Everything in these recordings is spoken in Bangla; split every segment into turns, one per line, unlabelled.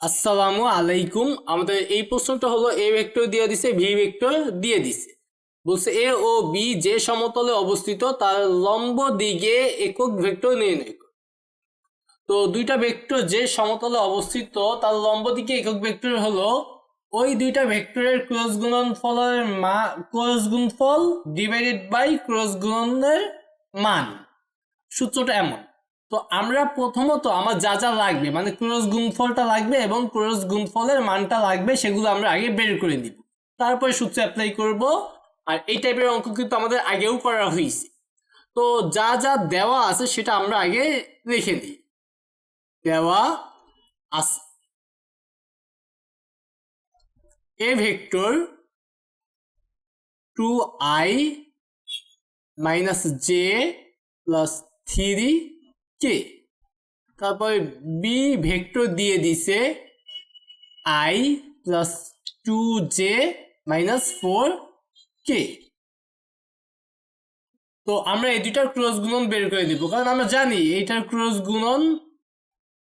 আসসালামু আলাইকুম। আমাদের এই প্রশ্নটা হলো এ ভেক্টর দিয়ে দিছে, ভি ভেক্টর দিয়ে দিছে। বলছে এ ও বি যে সমতলে অবস্থিত তার লম্ব দিকে একক ভেক্টর নির্ণয় তো দুইটা ভেক্টর যে সমতলে অবস্থিত তার লম্ব দিকে একক ভেক্টর হলো ওই দুইটা ভেক্টরের ক্রস গুণনফলের মা, ক্রস গুণফল ডিভাইডেড বাই ক্রস গুণনের মান। সূত্রটা এমন। তো আমরা প্রথমত আমার যা যা লাগবে মানে ক্রস গুণফলটা লাগবে এবং ক্রস গুণফলের মানটা লাগবে সেগুলো আমরা আগে বের করে দিব তারপরে সূত্র অ্যাপ্লাই করব। আর এই টাইপের অঙ্ক কিন্তু আমাদের আগেও করা হয়েছে। তো যা যা দেওয়া আছে সেটা আমরা আগে রেখে দিই। দেওয়া আছে। A vector two i minus j plus three k? তারপরে বি ভেক্টর দিয়ে দিছে i plus two j minus four k তো আমরা এই দুইটার ক্রস গুণন বের করে দিব, কারণ আমরা জানি এইটার ক্রস গুণন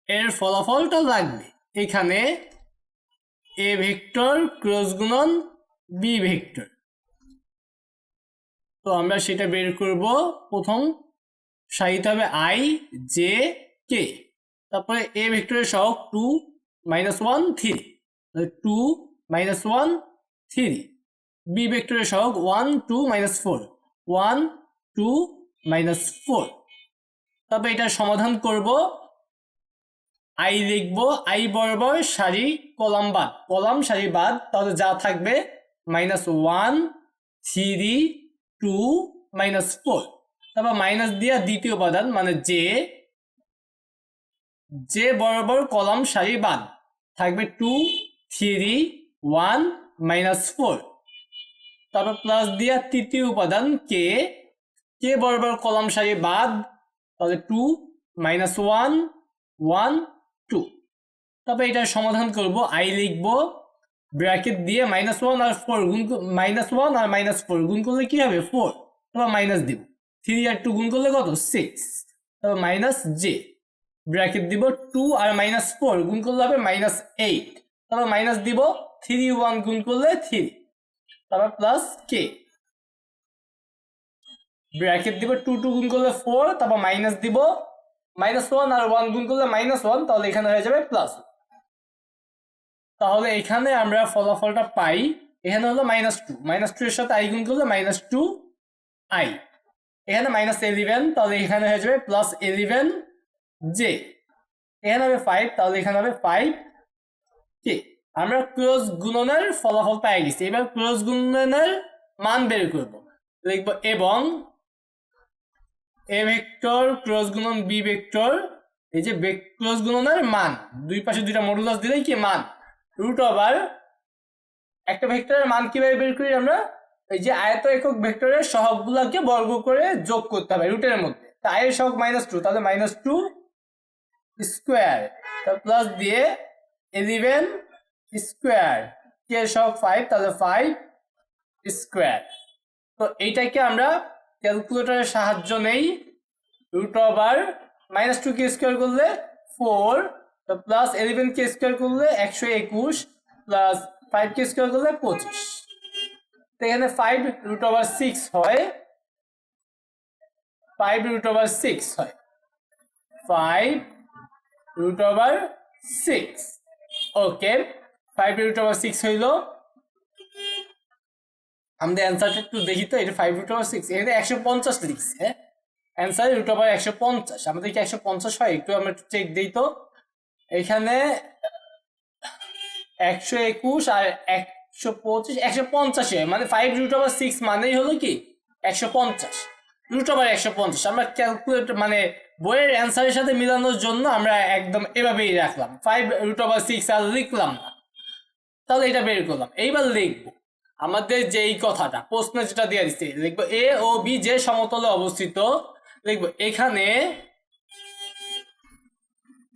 এর ফলাফলটা লাগবে। এখানে এ ভেক্টর ক্রস গুণন বি ভেক্টর। তো আমরা সেটা বের করব প্রথম সারিতে হবে আই জে কে তারপরে এ ভেক্টরের সহগ two minus one three two minus one three B ভেক্টরের সহগ one two minus four one two minus four তারপরে এটা সমাধান করব। আই লিখব আই বরাবর সারি কলাম বাদ। কলাম সারি বাদ, তাহলে যা থাকবে minus one three two minus four তারপর মাইনাস দিয়া দ্বিতীয় উপাদান মানে যে যে বরাবর কলাম সারি বাদ। থাকবে two three one minus four তারপর প্লাস দিয়া তৃতীয় উপাদান কে কে বরাবর কলাম সারি বাদ, তাহলে two minus one one two তারপর এটার সমাধান করব আই লিখব ব্র্যাকেট দিয়ে মাইনাস ওয়ান আর ফোর গুণ মাইনাস ওয়ান আর মাইনাস ফোর গুণ করলে কি হবে? ফোর তারপর মাইনাস দিব। থ্রি আর টু গুণ করলে কত? সিক্স তারপর মাইনাস জে ব্র্যাকেট দিব টু আর মাইনাস ফোর গুণ করলে হবে মাইনাস এইট তারপর মাইনাস দিব থ্রি ওয়ান গুণ করলে থ্রি তারপর প্লাস কে ব্র্যাকেট দিব টু টু গুণ করলে ফোর তারপর মাইনাস দিব মাইনাস ওয়ান আর ওয়ান গুণ করলে মাইনাস ওয়ান তাহলে এখানে হয়ে যাবে প্লাস তাহলে এখানে আমরা ফলাফলটা পাই, এখানে হলো মাইনাস টু মাইনাস টু এর সাথে আই গুণ করলে মাইনাস টু আই এখানে মাইনাস ইলেভেন তাহলে এখানে হয়ে যাবে প্লাস ইলেভেন জে এখানে হবে ফাইভ তাহলে এখানে হবে ফাইভ কে আমরা ক্রস গুণনের ফলাফল পেয়ে গেছি। এবার ক্রস গুণনের মান বের করব। লিখব এবং এ ভেক্টর ক্রস গুণন বি ভেক্টর এই যে ক্রস গুণনের মান। দুই পাশে দুইটা মডুলাস দিলেই কি মান? রুট ওভার একটা ভেক্টরের মান কীভাবে বের করি আমরা? এই যে আয়ত একক ভেক্টরের সহগগুলোকে বর্গ করে যোগ করতে হবে রুটের মধ্যে। তা আয়ের সহগ মাইনাস টু তাহলে মাইনাস টু স্কোয়ার প্লাস দিয়ে ইলেভেন স্কোয়ার কে সহগ ফাইভ তাহলে ফাইভ স্কোয়ার তো এইটাকে আমরা ক্যালকুলেটরের সাহায্য নেই রুট ওভার মাইনাস টু কে স্কোয়ার করলে ফোর প্লাস ইলেভেন কে স্কোয়ার করলে একশো একুশ প্লাস ফাইভ কে স্কোয়ার করলে পঁচিশ। তো এখানে ফাইভ রুট ওভার সিক্স হয়। ফাইভ রুট ওভার সিক্স হয়। Five root over six okay five root over six হইল। আমাদের অ্যান্সারটা একটু দেখি তো, এটা ফাইভ রুট ওভার সিক্স এখানে একশো পঞ্চাশ লিখছে। হ্যাঁ? অ্যান্সার রুট ওভার একশো পঞ্চাশ আমাদের কি একশো পঞ্চাশ হয়, একটু আমরা একটু চেক দিই তো। এখানে একশো একুশ আর একশো পঁচিশ, একশো পঞ্চাশে মানে ফাইভ রুট ওভার সিক্স মানেই হলো কি? একশো পঞ্চাশ। রুট ওভার একশো পঞ্চাশ। আমরা ক্যালকুলেট মানে বইয়ের অ্যান্সারের সাথে মিলানোর জন্য আমরা একদম এভাবেই রাখলাম। ফাইভ রুট ওভার সিক্স আর লিখলাম না। তাহলে এটা বের করলাম। এইবার লিখব। আমাদের যেই কথাটা, প্রশ্নে যেটা দিয়ে দিচ্ছে লিখব এ ও বি যে সমতলে অবস্থিত, লিখব এখানে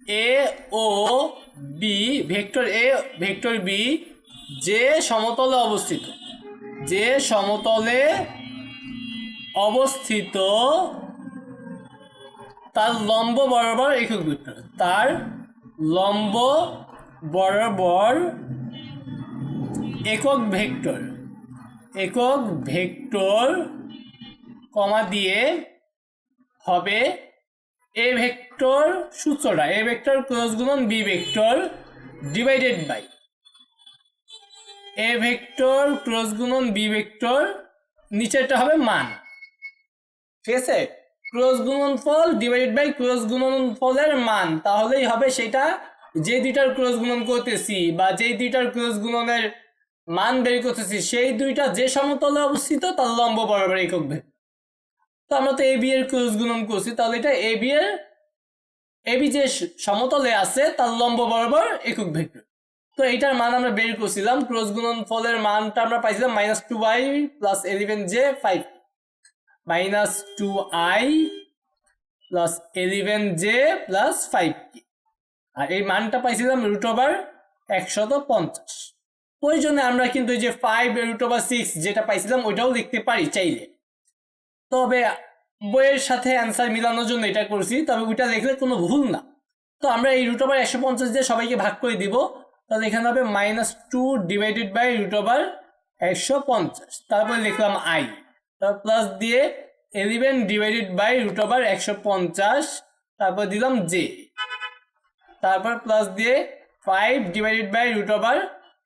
A O B vector A vector B যে সমতলে অবস্থিত, যে সমতলে অবস্থিত, তার লম্ব বরাবর একক ভেক্টর তার লম্ব বরাবর একক ভেক্টর একক ভেক্টর কমা দিয়ে হবে এ ভেক্টর সূত্রটা, এ ভেক্টর ক্রস গুণন B vector divided by A vector cross গুণন বি ভেক্টর নিচেরটা হবে মান। ঠিক আছে? ক্রস গুণনফল ডিভাইডেড বাই ক্রস গুণনফলের মান, তাহলেই হবে সেটা যে দুইটার ক্রস গুণন করতেছি বা যে দুইটার ক্রস গুণনের মান বের করতেছি, সেই দুইটা যে সমতলে অবস্থিত তার লম্ব বরাবর একক ভেক্টর তো আমরা তো এ বি এর ক্রস গুণন করছি, তাহলে এটা এ বি এর বি যে সমতলে আছে তার লম্ব বরাবর একক ভেক্টর। তো এইটার মান আমরা বের করছিলাম। ক্রস গুণন ফলের মানটা আমরা পাইছিলাম minus two i plus eleven j five minus two i plus eleven j plus five k আর এই মানটা পাইছিলাম রুট ওভার একশত পঞ্চাশ। প্রয়োজনে আমরা কিন্তু এই যে ফাইভ রুট ওভার সিক্স যেটা পাইছিলাম, ওইটাও লিখতে পারি চাইলে। তবে বইয়ের সাথে অ্যান্সার মিলানোর জন্য এটা করছি, তবে ওইটা লিখলে কোনো ভুল না। তো আমরা এই রুট ওভার একশো পঞ্চাশ দিয়ে সবাইকে ভাগ করে দিব। তাহলে এখানে হবে minus two divided by root over একশো পঞ্চাশ। তারপরে লিখলাম আই তারপর প্লাস দিয়ে eleven divided by root over একশো পঞ্চাশ। তারপর দিলাম জে তারপর প্লাস দিয়ে five divided by root over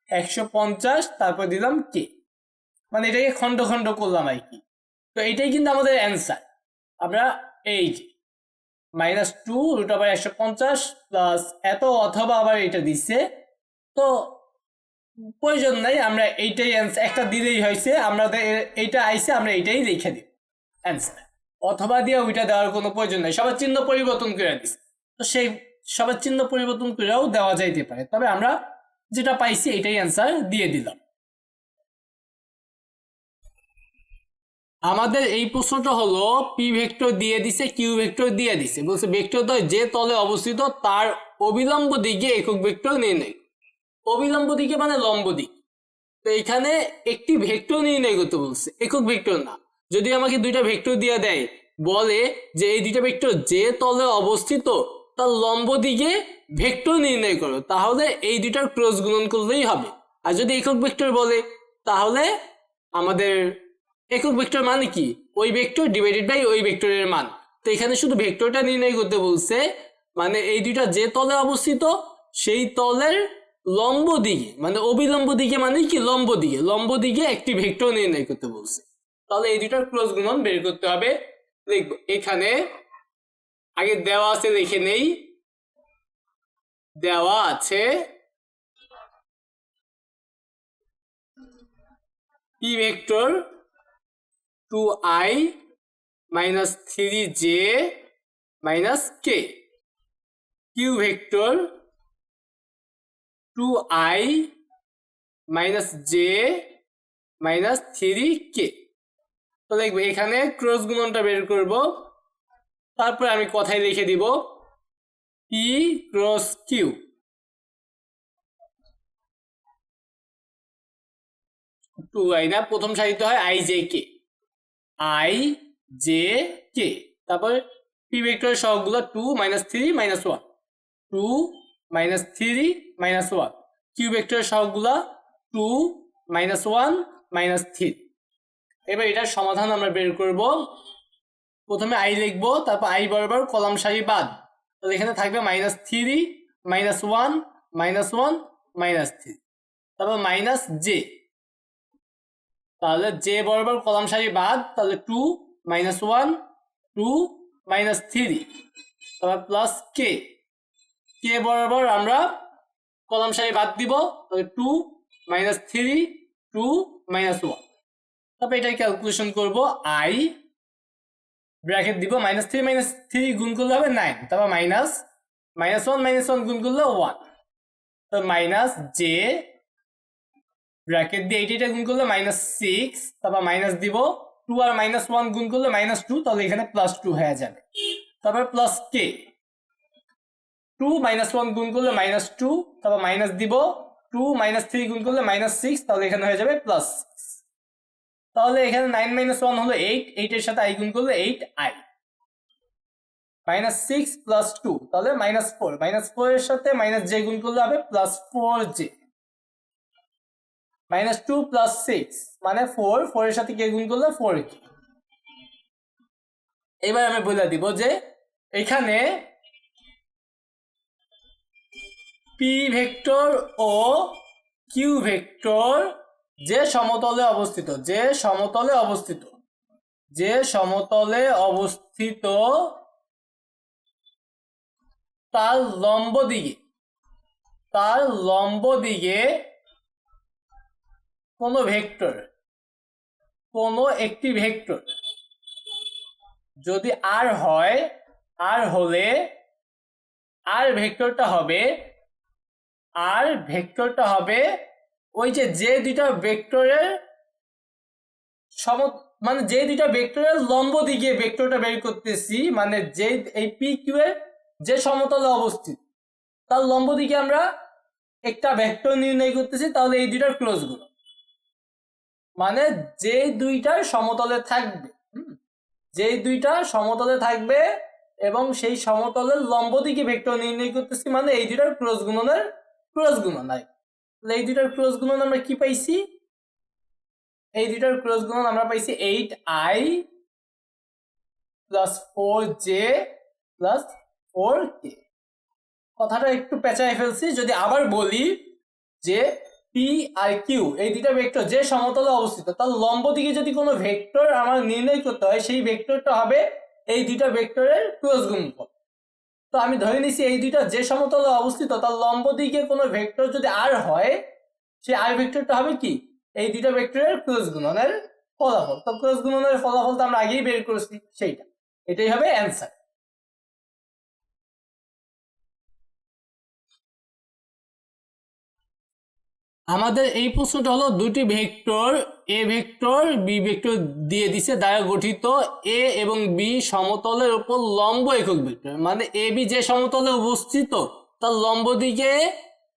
একশো পঞ্চাশ। তারপর দিলাম কে মানে এটাকে খণ্ড খণ্ড করলাম আর কি। তো এটাই কিন্তু আমাদের অ্যান্সার আমরা এই যে মাইনাস টু রুট ওভার একশো পঞ্চাশ প্লাস এত অথবা আবার এটা দিচ্ছে তো প্রয়োজন নাই, আমরা এইটাই অ্যান্সার একটা দিলেই হয়েছে, আমরা এইটা আইসে আমরা এইটাই লিখে দিই অ্যান্সার অথবা দিয়ে ওইটা দেওয়ার কোনো প্রয়োজন নাই, সবার চিহ্ন পরিবর্তন করে দিস তো সেই সবার চিহ্ন পরিবর্তন করেও দেওয়া যাইতে পারে, তবে আমরা যেটা পাইছি এটাই অ্যান্সার দিয়ে দিলাম। আমাদের এই প্রশ্নটা হলো পি ভেক্টর দিয়ে দিছে কিউ ভেক্টর দিয়ে দিছে, বলছে ভেক্টর দ্বয় যে তলে অবস্থিত, তার অবিলম্ব দিকে একক ভেক্টর নির্ণয় অবিলম্ব দিকে মানে লম্ব দিক। তো এখানে একটি ভেক্টর নির্ণয় করতে বলছে। একক ভেক্টর না। যদি আমাকে দুইটা ভেক্টর দিয়ে দেয়, বলে যে এই দুইটা ভেক্টর যে তলে অবস্থিত, তার লম্ব দিকে ভেক্টর নির্ণয় করো, তাহলে এই দুইটার ক্রস গুণন করলেই হবে। আর যদি একক ভেক্টর বলে, তাহলে আমাদের একক ভেক্টর মানে কি? ওই ভেক্টর ডিভাইডেড বাই ওই ভেক্টরের মান। তো এখানে শুধু ভেক্টরটা নির্ণয় করতে বলছে মানে এই দুইটা যে তলে অবস্থিত, সেই তলের লম্ব দিকে মানে অবিলম্ব দিকে মানে কি? লম্ব দিকে। লম্ব দিকে একটি ভেক্টর নির্ণয় করতে বলছে। তাহলে এই দুইটার ক্রস গুণন বের করতে হবে। দেখব, এখানে আগে দেওয়া আছে লিখে নেই। দেওয়া আছে P vector two i minus three j minus k Q vector two i minus j minus three k তো দেখব, এখানে ক্রস গুণনটা বের করব। তারপর আমি কথায় লিখে দিব P cross Q two i না, প্রথম সারিতে হয় i j k i j k তারপর পি ভেক্টরের সহগগুলো two minus three minus one two minus three minus one Q ভেক্টরের সহগগুলো two minus one minus three এবার এটার সমাধান আমরা বের করব। প্রথমে আই লিখব, তারপর আই বরাবর কলাম সারি বাদ। তাহলে এখানে থাকবে minus three minus one minus one minus three তারপর মাইনাস জে তাহলে জে বরাবর কলাম সারি বাদ, তাহলে two minus one two minus three তারপর প্লাস কে কে বরাবর আমরা কলাম সারি বাদ দিব? Two minus three two minus one তারপর এটা ক্যালকুলেশন করব আই ব্র্যাকেট দিব মাইনাস থ্রি মাইনাস থ্রি গুণ করলে হবে নাইন তারপর minus minus one minus one গুণ করলে ওয়ান তো মাইনাস জে ব্র্যাকেট দিয়ে এইটা গুণ করলে মাইনাস সিক্স তারপর মাইনাস দিব টু আর মাইনাস ওয়ান গুণ করলে মাইনাস টু তাহলে এখানে প্লাস টু হয়ে যাবে। তারপর plus k two minus one গুণ করলে মাইনাস টু, তারপর মাইনাস দিব টু মাইনাস থ্রি গুণ করলে মাইনাস সিক্স, তাহলে এখানে হয়ে যাবে প্লাস তাহলে এখানে নাইন মাইনাস ওয়ান হলো এইট, এইটের সাথে আই গুণ করলে eight i. Minus six plus two, তাহলে মাইনাস ফোর। মাইনাস ফোর এর সাথে মাইনাস জে গুণ করলে হবে plus four j. Minus two plus six মানে ফোর ফোর এর সাথে কে গুণ করলে ফোর কে। এবার আমি বলে দিব যে এখানে পি ভেক্টর ও কিউ ভেক্টর যে সমতলে অবস্থিত, যে সমতলে অবস্থিত, যে সমতলে অবস্থিত তার লম্ব দিকে, তার লম্ব দিকে কোনো ভেক্টর, কোনো একটি ভেক্টর। যদি আর হয় আর হলে আর ভেক্টরটা হবে আর ভেক্টরটা হবে ওই যে যে দুইটা ভেক্টরের সম মানে যে দুইটা ভেক্টরের লম্ব দিকে ভেক্টরটা বের করতেছি মানে যে এই পি কিউ এর যে সমতলে অবস্থিত, তার লম্ব দিকে আমরা একটা ভেক্টর নির্ণয় করতেছি, তাহলে এই দুইটার ক্লোজগুলো। মানে যে দুইটার সমতলে থাকবে যে দুইটা সমতলে থাকবে এবং সেই সমতলের লম্ব দিকে ভেক্টর নির্ণয় করতেছি মানে এই দুইটার ক্রস গুণনের ক্রস গুণন নাই তাহলে এই দুইটার ক্রস গুণন আমরা কি পাইছি? এই দুইটার ক্রস গুণন আমরা পাইছি eight i plus four j plus four k কথাটা একটু পেঁচায় ফেলছি, যদি আবার বলি যে পি আর কিউ এই দুইটা ভেক্টর যে সমতলে অবস্থিত, তার লম্ব দিকে যদি কোনো ভেক্টর আমার নির্ণয় করতে হয়, সেই ভেক্টরটা হবে এই দুইটা ভেক্টরের ক্রস গুণফল। তো আমি ধরে নিছি এই দুইটা যে সমতলে অবস্থিত, তার লম্ব দিকে কোনো ভেক্টর যদি আর হয়, সেই আর ভেক্টরটা হবে কি? এই দুইটা ভেক্টরের ক্রস গুণনের ফলাফল। তো ক্রস গুণনের ফলাফল তো আমরা আগেই বের করেছি, সেইটা। এটাই হবে অ্যান্সার আমাদের এই প্রশ্নটা হলো দুটি vector, A vector, B vector দিয়ে দিছে, দ্বারা গঠিত এ এবং বি সমতলের উপর লম্ব একক ভেক্টর। মানে এ, বি যে সমতলে অবস্থিত, তার লম্ব দিকে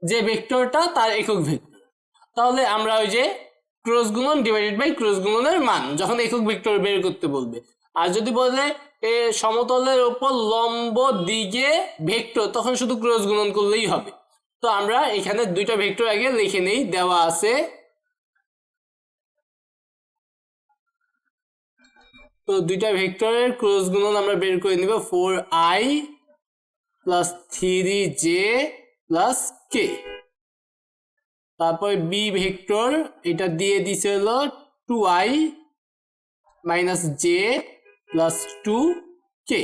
যে ভেক্টরটা, তার একক ভেক্টর। তাহলে আমরা ওই যে ক্রস গুণন ডিভাইডেড বাই ক্রস গুণনের মান, যখন একক ভেক্টর বের করতে বলবে। আর যদি বলে এ সমতলের উপর লম্ব দিকে ভেক্টর, তখন শুধু ক্রস গুণন করলেই হবে। তো আমরা এখানে দুইটা ভেক্টর আগে লিখে নেই, দেওয়া আছে। তো দুইটা ভেক্টরের ক্রস গুণন আমরা বের করে নিব, four i plus three j plus k. তারপর বি ভেক্টর, এটা দিয়ে দিছে হলো two i minus j plus two k.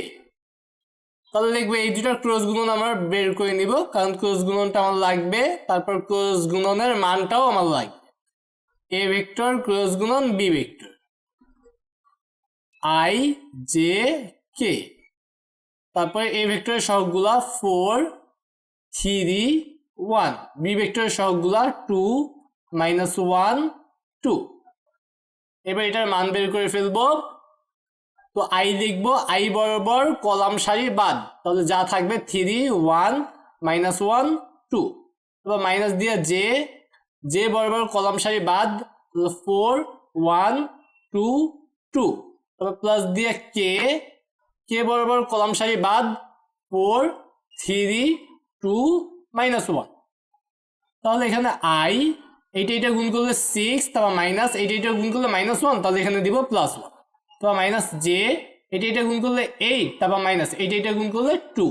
তাহলে দেখবে এই দুটার ক্রস গুণন আমরা বের করে নিব। কারণ ক্রস গুণনটা আমার লাগবে, তারপর ক্রস গুণনের মানটাও আমার লাগবে। এ ভেক্টর ক্রস গুণন B vector i j k তারপরে এ ভেক্টরের সহগগুলা ফোর থ্রি ওয়ান বি ভেক্টরের সহগগুলা টু মাইনাস ওয়ান টু এবার এটার মান বের করে ফেলব। তো আই লিখব আই বরাবর কলাম সারি বাদ। তাহলে যা থাকবে three one minus one two তারপর মাইনাস দিয়ে জে জে বরাবর কলাম সারি বাদ ফোর ওয়ান টু টু তারপর প্লাস দিয়ে কে কে বরাবর কলাম সারি বাদ four three two minus one তাহলে এখানে আই এইটা এটা গুণ করলে সিক্স তারপর মাইনাস এইটা এটা গুণ করলে মাইনাস ওয়ান তাহলে এখানে দিব প্লাস ওয়ান তারপর মাইনাস জে এটা এটা গুণ করলে এইট তারপর মাইনাস এইটা এটা গুণ করলে টু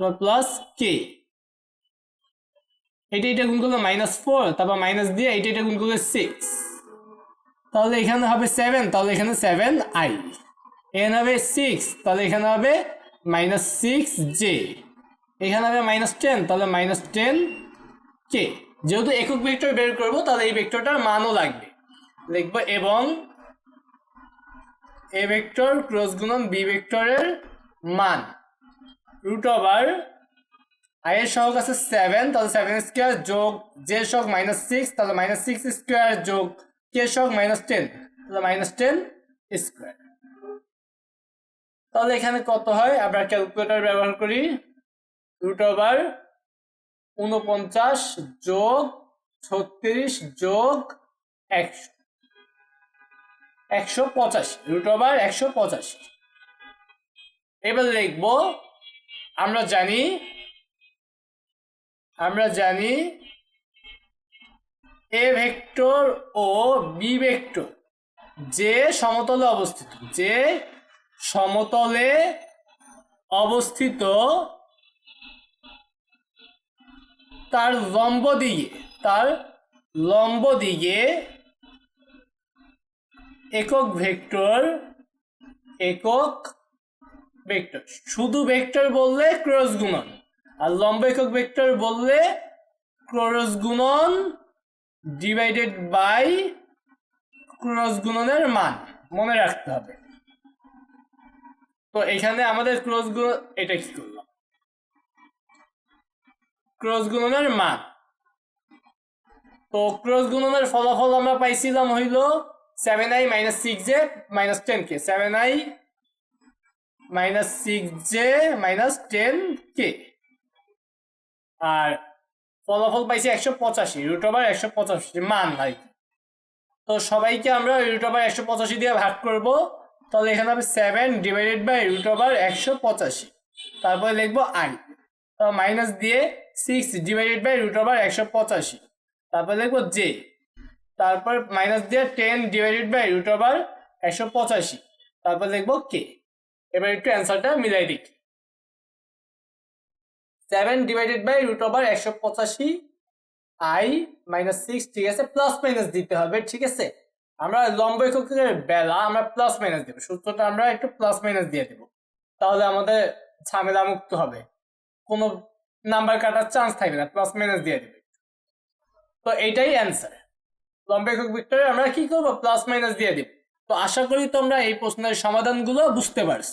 তারপর প্লাস কে এটা এটা গুণ করলে মাইনাস ফোর তারপর মাইনাস দিয়ে এইটা এটা গুণ করলে সিক্স তাহলে এখানে হবে সেভেন তাহলে এখানে সেভেন আই এখানে হবে সিক্স তাহলে এখানে হবে মাইনাস সিক্স জে এখানে হবে মাইনাস টেন তাহলে মাইনাস টেন কে যেহেতু একক ভেক্টর বের করব, তাহলে এই ভেক্টরটার মানও লাগবে। লিখব এবং এ ভেক্টর ক্রস গুণন বি ভেক্টরের মান রুট ওভার আই এর সহগ আছে সেভেন তাহলে সেভেন স্কোয়ার যোগ জে সহগ মাইনাস সিক্স তাহলে মাইনাস সিক্স স্কোয়ার যোগ কে সহগ মাইনাস টেন তাহলে মাইনাস টেন স্কোয়ার তাহলে এখানে কত হয়? আমরা ক্যালকুলেটর ব্যবহার করি। রুট ওভার উনপঞ্চাশ যোগ ছত্রিশ যোগ একশো। একশো পঁচাশি রুট ওভার একশো পঁচাশি। এবার লিখব, আমরা জানি আমরা জানি এ ভেক্টর ও বি ভেক্টর যে সমতলে অবস্থিত, যে সমতলে অবস্থিত তার লম্ব দিকে তার লম্ব দিকে একক ভেক্টর একক ভেক্টর। শুধু ভেক্টর বললে ক্রস গুণন, আর লম্ব একক ভেক্টর বললে ক্রস গুণন ডিভাইডেড বাই ক্রস গুণনের মান। মনে রাখতে হবে। তো এখানে আমাদের ক্রস গুণ, এটা কি করলাম ক্রস গুণনের মান। তো ক্রস গুণনের ফলাফল আমরা পাইছিলাম হইল seven i minus six j minus ten k seven i minus six j minus ten k আর ফলাফল পাইছি একশো পঁচাশি রুট ওভার একশো পঁচাশি, মান কি তো সবাইকে আমরা রুট ওভার একশো পঁচাশি দিয়ে ভাগ করব। তাহলে এখানে হবে seven divided by root over একশো পঁচাশি, তারপরে লিখব আই তো মাইনাস দিয়ে six divided by root over একশো পঁচাশি, তারপরে লিখব জে তারপর মাইনাস দিয়ে ten divided by root over একশো পঁচাশি। তারপর লিখব কে এবার একটু অ্যান্সারটা মিলাই দেখি। Seven divided by root over একশো পঁচাশি আই মাইনাস সিক্স ঠিক আছে প্লাস মাইনাস দিতে হবে, ঠিক আছে? আমরা লম্ব এককের বেলা আমরা প্লাস মাইনাস দেবো, সূত্রটা আমরা একটু প্লাস মাইনাস দিয়ে দেবো। তাহলে আমাদের ঝামেলা মুক্ত হবে। কোনো নাম্বার কাটার চান্স থাকবে না প্লাস মাইনাস দিয়ে দেবে। তো এটাই অ্যান্সার লম্ব একক ভেক্টরে আমরা কি করব? প্লাস মাইনাস দিয়ে দিব। তো আশা করি তোমরা এই প্রশ্নের সমাধানগুলো বুঝতে পারছ।